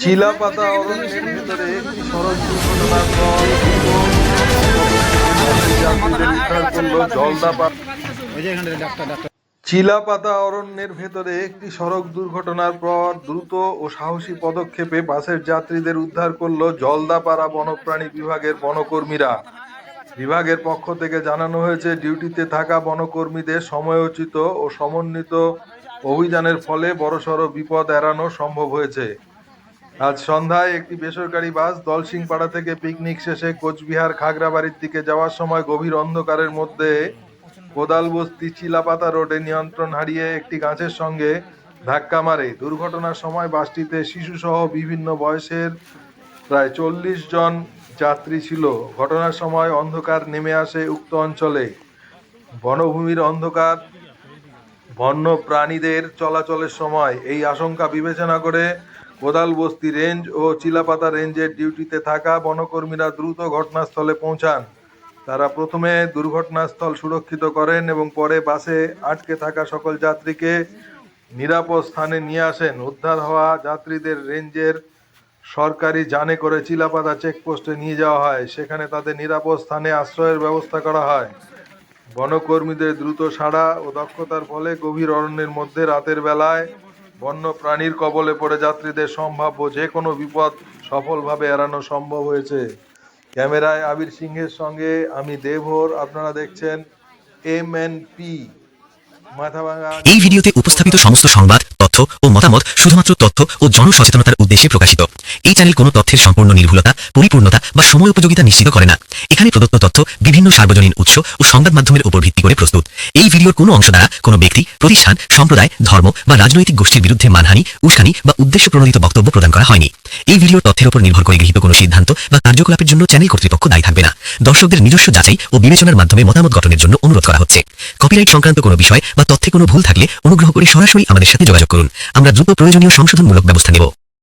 চিলাপাতা অরণ্যের ভিতরে জলদাপা চিলাপাতা অরণ্যের ভেতরে একটি সড়ক দুর্ঘটনার পর দ্রুত ও সাহসী পদক্ষেপে বাসের যাত্রীদের উদ্ধার করল জলদাপাড়া বনপ্রাণী বিভাগের বনকর্মীরা। বিভাগের পক্ষ থেকে জানানো হয়েছে, ডিউটিতে থাকা বনকর্মীদের সময়োচিত ও সমন্বিত অভিযানের ফলে বড়সড় বিপদ এড়ানো সম্ভব হয়েছে। আজ সন্ধ্যায় একটি বেসরকারি বাস দলসিংপাড়া থেকে পিকনিক শেষে কোচবিহার খাগড়াবাড়ির দিকে যাওয়ার সময় গভীর অন্ধকারের মধ্যে কোদালবস্তি চিলাপাতা রোডে নিয়ন্ত্রণ হারিয়ে একটি গাছের সঙ্গে ধাক্কা মারে। দুর্ঘটনার সময় বাসটিতে শিশুসহ বিভিন্ন বয়সের প্রায় চল্লিশ জন যাত্রী ছিল। ঘটনার সময় অন্ধকার নেমে আসে উক্ত অঞ্চলে। বনভূমির অন্ধকার বন্য প্রাণীদের চলাচলের সময় এই আশঙ্কা বিবেচনা করে কোদালবস্তি রেঞ্জ ও চিলাপাতা রেঞ্জের ডিউটিতে থাকা বনকর্মীরা দ্রুত ঘটনাস্থলে পৌঁছান। তারা প্রথমে দুর্ঘটনাস্থল সুরক্ষিত করেন এবং পরে বাসে আটকে থাকা সকল যাত্রীকে নিরাপদ স্থানে নিয়ে আসেন। উদ্ধার হওয়া যাত্রীদের রেঞ্জের সরকারি যানে করে চিলাপাতা চেকপোস্টে নিয়ে যাওয়া হয়, সেখানে তাদের নিরাপদ স্থানে আশ্রয়ের ব্যবস্থা করা হয়। বনকর্মীদের দ্রুত সাড়া ও দক্ষতার ফলে গভীর অরণ্যের মধ্যে রাতের বেলায় বন্য প্রাণীর কবলে পড়ে যাত্রীদের সম্ভাব্য যে কোনো বিপদ সফলভাবে এড়ানো সম্ভব হয়েছে। ক্যামেরায় আবির সিংহের সঙ্গে আমি দেভর আপনারা দেখছেন এম এন পি এই ভিডিওতে উপস্থাপিত সমস্ত সংবাদ, তথ্য ও মতামত শুধুমাত্র তথ্য ও জনসচেতনতার উদ্দেশ্যে প্রকাশিত। এই চ্যানেল কোনো তথ্যের সম্পূর্ণ নির্ভুলতা, পরিপূর্ণতা বা সময় উপযোগিতা নিশ্চিত করে না। এখানে প্রদত্ত তথ্য বিভিন্ন সার্বজনীন উৎস ও সংবাদ মাধ্যমের উপর ভিত্তি করে প্রস্তুত। এই ভিডিওর কোনো অংশ দ্বারা কোনো ব্যক্তি, প্রতিষ্ঠান, সম্প্রদায়, ধর্ম বা রাজনৈতিক গোষ্ঠীর বিরুদ্ধে মানহানি, উস্কানি বা উদ্দেশ্য প্রণোদিত বক্তব্য প্রদান করা হয়নি। এই ভিডিওর তথ্যের উপর নির্ভর করে গৃহীত কোনো সিদ্ধান্ত বা কার্যকলাপের জন্য চ্যানেল কর্তৃপক্ষ দায়ী থাকবে না। দর্শকদের নিজস্ব যাচাই ও বিবেচনার মাধ্যমে মতামত গঠনের জন্য অনুরোধ করা হচ্ছে। কপিরাইট সংক্রান্ত কোনো বিষয় বা তথ্যে কোনো ভুল থাকলে অনুগ্রহ করে সরাসরি আমাদের সাথে যোগাযোগ করুন। আমরা দ্রুত প্রয়োজনীয় সংশোধনমূলক ব্যবস্থা নেব।